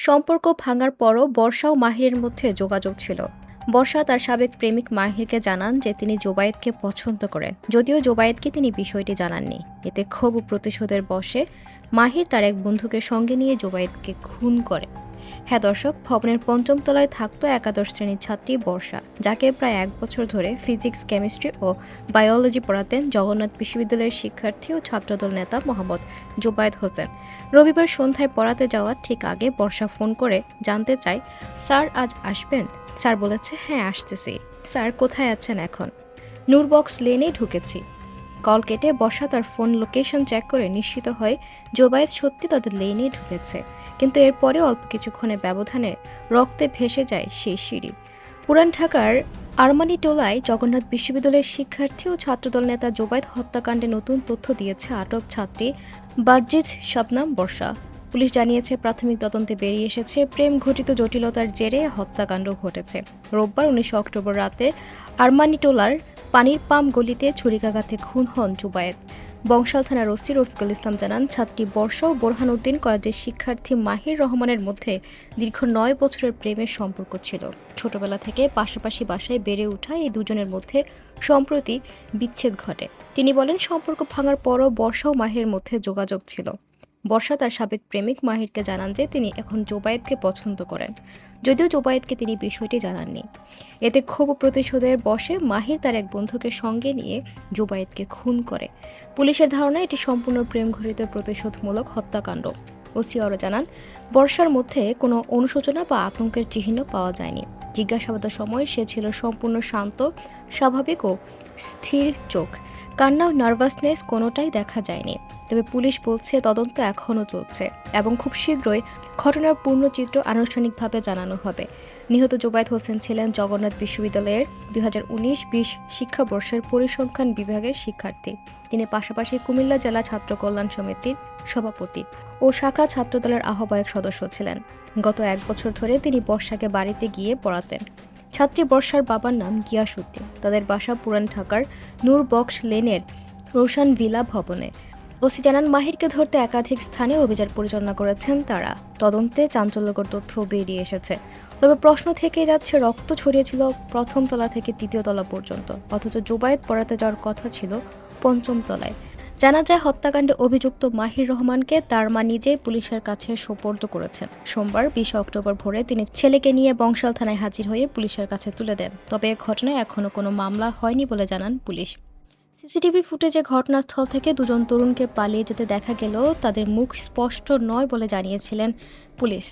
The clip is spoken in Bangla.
সম্পর্ক ভাঙার পরও বর্ষা ও মাহিরের মধ্যে যোগাযোগ ছিল। বর্ষা তার সাবেক প্রেমিক মাহিরকে জানান যে তিনি জোবায়েদকে পছন্দ করেন। যদিও জোবায়েদকে তিনি বিষয়টি জানাননি। এতে ক্ষোভ প্রতিশোধের বসে মাহির তার এক বন্ধুকে সঙ্গে নিয়ে জোবায়েদকে খুন করে। হ্যাঁ দর্শক, ভবনের পঞ্চম তলায় থাকতো একাদশ শ্রেণির ছাত্রী বর্ষা, যাকে প্রায় এক বছর ধরে ফিজিক্স, কেমিস্ট্রি ও বায়োলজি পড়াতেন জগন্নাথ বিশ্ববিদ্যালয়ের শিক্ষার্থী ও ছাত্রদল নেতা মোহাম্মদ জোবায়েদ হোসেন। রবিবার সন্ধ্যায় পড়াতে যাওয়ার ঠিক আগে বর্ষা ফোন করে জানতে চায়, স্যার, আজ আসবেন? স্যার, বলেছে হ্যাঁ আসতেছি। স্যার, কোথায় আছেন এখন? নূরবক্স লেনে ঢুকেছি। কল কেটে বর্ষা তার ফোন লোকেশন চেক করে নিশ্চিত হয়, জোবায়েদ সত্যি তাদের লেনে ঢুকেছে। কিন্তু এরপরে অল্প কিছুক্ষণের ব্যবধানে রক্তে ভেসে যায় সেই সিঁড়ি। পুরান ঢাকার আরমানি টোলায় জগন্নাথ বিশ্ববিদ্যালয়ের শিক্ষার্থী ও ছাত্রদল নেতা জোবায়েদ হত্যাকাণ্ডে নতুন তথ্য দিয়েছে আটক ছাত্রী বার্জিজ শবনাম বর্ষা। পুলিশ জানিয়েছে, প্রাথমিক তদন্তে বেরিয়ে এসেছে প্রেম ঘটিত জটিলতার জেরে হত্যাকাণ্ড ঘটেছে। রোববার উনিশে অক্টোবর রাতে আরমানিটোলার পানির পাম্প গলিতে ছুরিকাঘাতে খুন হন জুবায়েদ। বংশাল থানার ওসি রফিকুল ইসলাম জানান, ছাত্রী বর্ষা ও বোরহান উদ্দিন কলেজের শিক্ষার্থী মাহির রহমানের মধ্যে দীর্ঘ নয় বছরের প্রেমের সম্পর্ক ছিল। ছোটবেলা থেকে পাশাপাশি বাসায় বেড়ে ওঠা এই দুজনের মধ্যে সম্প্রতি বিচ্ছেদ ঘটে। তিনি বলেন, সম্পর্ক ভাঙার পরও বর্ষা ও মাহিরের মধ্যে যোগাযোগ ছিল। বর্ষা তার সাবেক প্রেমিক মাহিরকে জানান যে তিনি এখন জোবায়েদকে পছন্দ করেন। যদিও জোবায়েদকে তিনি বিষয়টি জানাননি। এতে ক্ষোভ প্রতিশোধের বসে মাহির তার এক বন্ধুকে সঙ্গে নিয়ে জোবায়েদকে খুন করে। পুলিশের ধারণা এটি সম্পূর্ণ প্রেম ঘটিত প্রতিশোধমূলক হত্যাকাণ্ড। ওসি আরও জানান বর্ষার মধ্যে কোনো অনুশোচনা বা আতঙ্কের চিহ্ন পাওয়া যায়নি। জিজ্ঞাসাবাদের সময় সে ছিল সম্পূর্ণ শান্ত, স্বাভাবিক ও স্থির চোখ। কান্না ও নার্ভাসনেস কোনোটাই দেখা যায়নি। তবে পুলিশ বলছে তদন্ত এখনও চলছে এবং খুব শীঘ্রই ঘটনার পূর্ণ চিত্র আনুষ্ঠানিকভাবে জানানো হবে। নিহত জোবায়েদ হোসেন ছিলেন জগন্নাথ বিশ্ববিদ্যালয়ের দুই হাজার উনিশ বিশ শিক্ষাবর্ষের পরিসংখ্যান বিভাগের শিক্ষার্থী। তিনি পাশাপাশি কুমিল্লা জেলা ছাত্র কল্যাণ সমিতির সভাপতি ও শাখা ছাত্রদলের আহ্বায়ক সদস্য ছিলেন। গত এক বছর ধরে তিনি বর্ষাকে বাড়িতে গিয়ে পড়াতেন। ছাত্রী বর্ষার বাবার নাম গিয়াসুদ্দিন। তাদের বাসা পুরান ঢাকার নূর বক্স লেনের রোশান ভিলা ভবনে। ওসি জানান, মাহিরকে ধরতে একাধিক স্থানে অভিযান পরিচালনা করেছেন তারা। তদন্তে চাঞ্চল্যকর তথ্য বেরিয়ে এসেছে। তবে প্রশ্ন থেকে যাচ্ছে, রক্ত ছড়িয়েছিল প্রথম তলা থেকে তৃতীয় তলা পর্যন্ত। অথচ জোবায়েত পড়াতে যাওয়ার কথা ছিল পঞ্চম তলায়। জানা যায় হত্যাকাণ্ডে অভিযুক্ত মাহির রহমানকে তার মা নিজেই পুলিশের কাছে সোপর্দ করেছেন। সোমবার বিশে অক্টোবর ভোরে তিনি ছেলেকে নিয়ে বংশাল থানায় হাজির হয়ে পুলিশের কাছে তুলে দেন। তবে এ ঘটনায় এখনও কোনো মামলা হয়নি বলে জানান পুলিশ। সিসিটিভি ফুটেজে ঘটনাস্থল থেকে দুজন তরুণকে পালিয়ে যেতে দেখা গেলেও তাদের মুখ স্পষ্ট নয় বলে জানিয়েছিলেন পুলিশ।